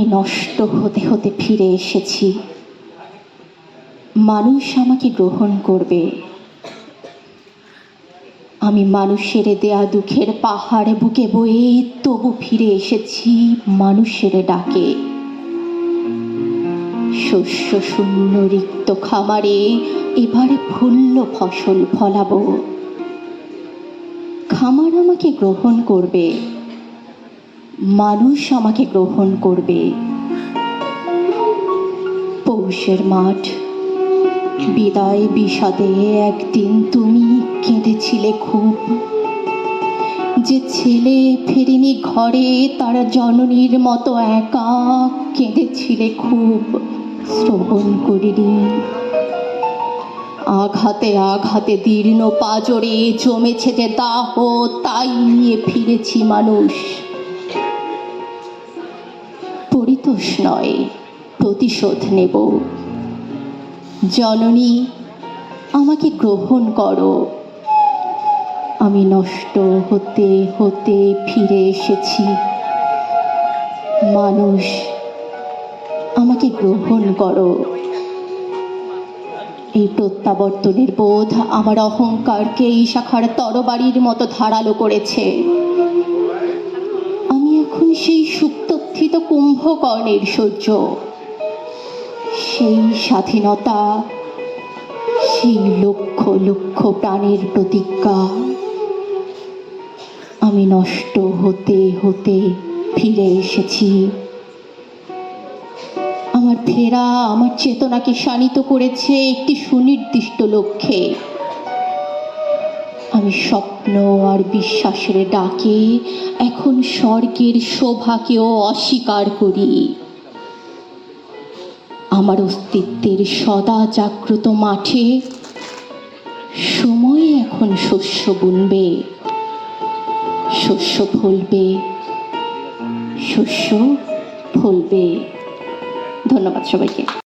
আমি নষ্ট হতে হতে ফিরে এসেছি। মানুষ আমাকে গ্রহণ করবে। আমি মানুষের দেয়া দুঃখের পাহাড়ে বুকে বয়ে তবু ফিরে এসেছি মানুষের ডাকে। শস্য শূন্য রিক্ত খামারে এবারে ফুল্ল ফসল ফলাবো। খামার আমাকে গ্রহণ করবে। মানুষ আমাকে গ্রহণ করবে। পৌষের মাঠ, বিদায় বিষাদে একদিন তুমি কেঁদেছিলে খুব। যে ছেলে ফেরেনি ঘরে, তার জননীর মতো একা কেঁদেছিলে খুব। শ্রবণ করিনি। আঘাতে আঘাতে দীর্ণ পাজরে জমেছে যে দাহ, তাই নিয়ে ফিরেছি মানুষ। পরিতোষ নয় প্রতিশোধ নেব। জননী, আমাকে গ্রহণ করো। আমি নষ্ট হতে হতে ফিরে এসেছি। মানুষ, আমাকে গ্রহণ করো। এই প্রত্যাবর্তনের বোধ আমার অহংকারকে এই শাখার তরবারির মতো ধারালো করেছে। আমি এখন সেই কুম্ভকর্ণের সহ্য সেই স্বাধীনতা, সেই লক্ষ লক্ষ প্রাণের প্রতিজ্ঞা আমি নষ্ট হতে হতে ফিরে এসেছি। আমার ফেরা, আমার চেতনাকে শানিত করেছে একটি সুনির্দিষ্ট লক্ষ্যে। আমি স্বপ্ন আর বিশ্বাসের ডাকে, এখন স্বর্গের শোভাকেও অস্বীকার করি। আমার অস্তিত্বের সদা জাগ্রত মাঠে, সময় এখন শস্য বুনবে, শস্য ফলবে শস্য ফলবে। ধন্যবাদ সবাইকে।